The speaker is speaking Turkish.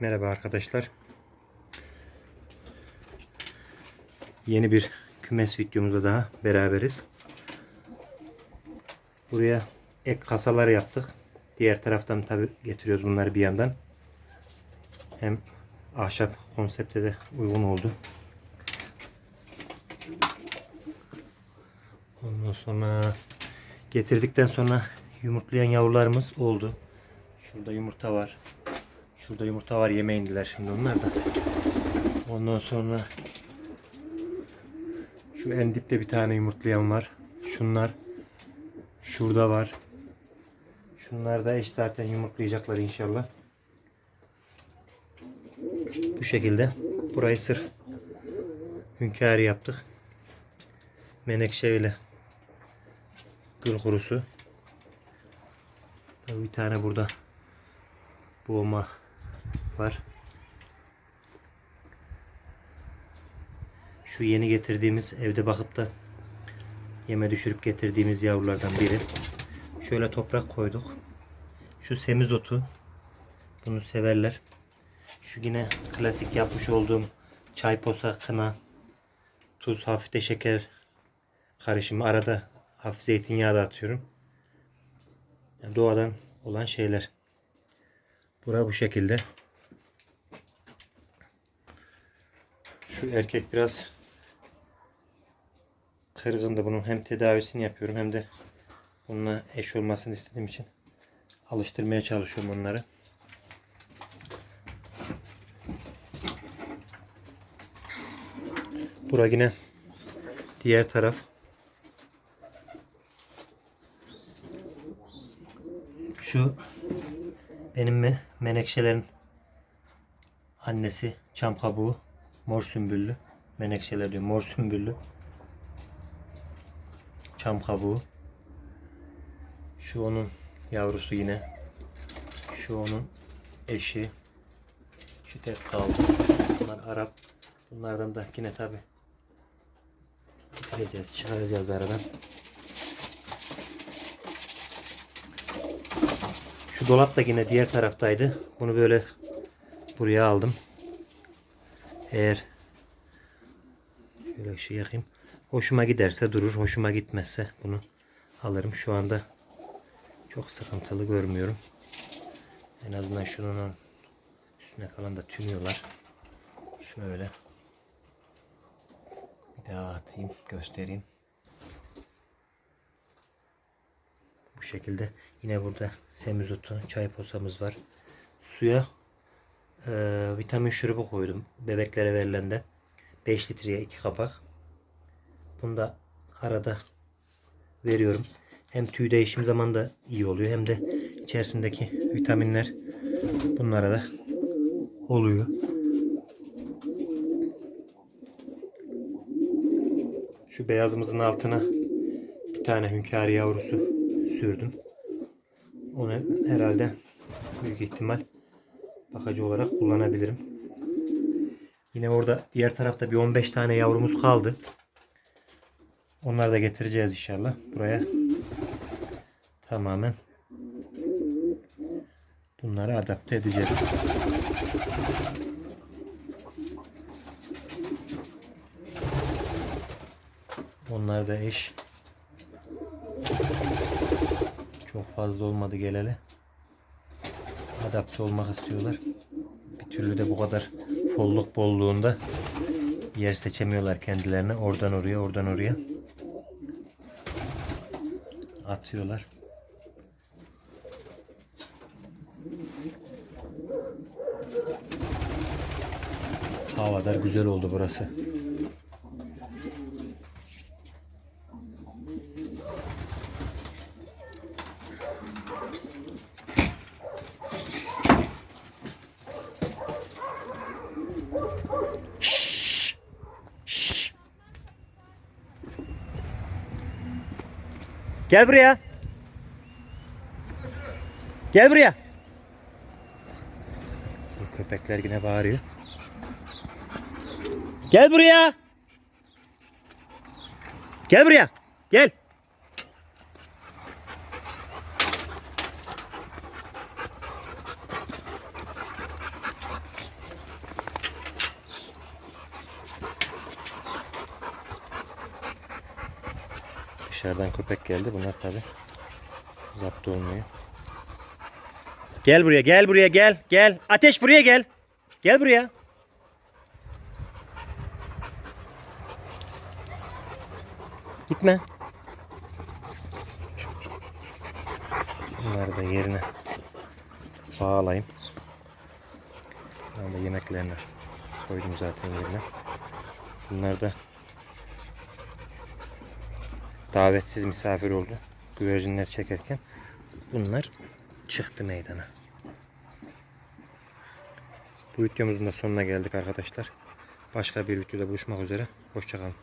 Merhaba arkadaşlar. Yeni bir kümes videomuzda daha beraberiz. Buraya ek kasalar yaptık. Diğer taraftan tabi getiriyoruz bunları bir yandan. Hem ahşap konsepte de uygun oldu. Ondan sonra getirdikten sonra yumurtlayan yavrularımız oldu. Şurada yumurta var. Şurada yumurta var yeme indiler şimdi onlar da. Ondan sonra şu en dipte bir tane yumurtlayan var. Şunlar şurada var. Şunlar da eş zaten yumurtlayacaklar inşallah. Bu şekilde burayı sırf hünkârı yaptık. Menekşe ile gül kurusu. Bir tane burada boğma var. Şu yeni getirdiğimiz evde bakıp da yeme düşürüp getirdiğimiz yavrulardan biri. Şöyle toprak koyduk. Şu semizotu. Bunu severler. Şu yine klasik yapmış olduğum çay posa, kına, tuz, hafif de şeker karışımı. Arada hafif zeytinyağı da atıyorum. Yani doğadan olan şeyler. Bura bu şekilde. Şu erkek biraz kırgındı. Bunun hem tedavisini yapıyorum hem de bununla eş olmasını istediğim için alıştırmaya çalışıyorum onları. Bura yine diğer taraf. Şu benim mi menekşelerin annesi çam kabuğu mor sümbüllü. Menekşeler diyor mor sümbüllü. Çam kabuğu. Şu onun yavrusu yine. Şu onun eşi. Şu tek kaldı. Bunlar Arap. Bunlardan da yine tabi bitireceğiz çıkaracağız aradan. Şu dolap da yine diğer taraftaydı. Bunu böyle buraya aldım. Eğer şöyle şey yakayım. Hoşuma giderse durur. Hoşuma gitmezse bunu alırım. Şu anda çok sıkıntılı görmüyorum. En azından şunun üstüne falan da tünüyorlar. Şöyle bir daha atayım göstereyim. Bu şekilde. Yine burada semizotu, çay posamız var. Suya e, vitamin şurubu koydum. Bebeklere verilen de 5 litreye 2 kapak. Bunu da arada veriyorum. Hem tüy değişim zaman da iyi oluyor hem de içerisindeki vitaminler bunlara da oluyor. Şu beyazımızın altına bir tane hünkâr yavrusu sürdüm. Onu herhalde büyük ihtimal bakıcı olarak kullanabilirim. Yine orada diğer tarafta bir 15 tane yavrumuz kaldı. Onları da getireceğiz inşallah. Buraya tamamen bunları adapte edeceğiz. Onlar da eş. Çok fazla olmadı geleli. Adapte olmak istiyorlar. Bir türlü de bu kadar folluk bolluğunda yer seçemiyorlar kendilerine. Oradan oraya, oradan oraya atıyorlar. Havadar güzel oldu burası. Gel buraya. Gel buraya. Şu köpekler yine bağırıyor. Gel buraya. Gel buraya. Gel. Dışarıdan köpek geldi. Bunlar tabi zapt olmuyor. Gel buraya, gel buraya, gel, gel. Ateş buraya gel. Gel buraya. Gitme. Bunları da yerine bağlayayım. Bunlar da yemeklerini koydum zaten yerine. Bunlar da davetsiz misafir oldu. Güvercinler çekerken bunlar çıktı meydana. Bu videomuzun da sonuna geldik arkadaşlar. Başka bir videoda buluşmak üzere. Hoşçakalın.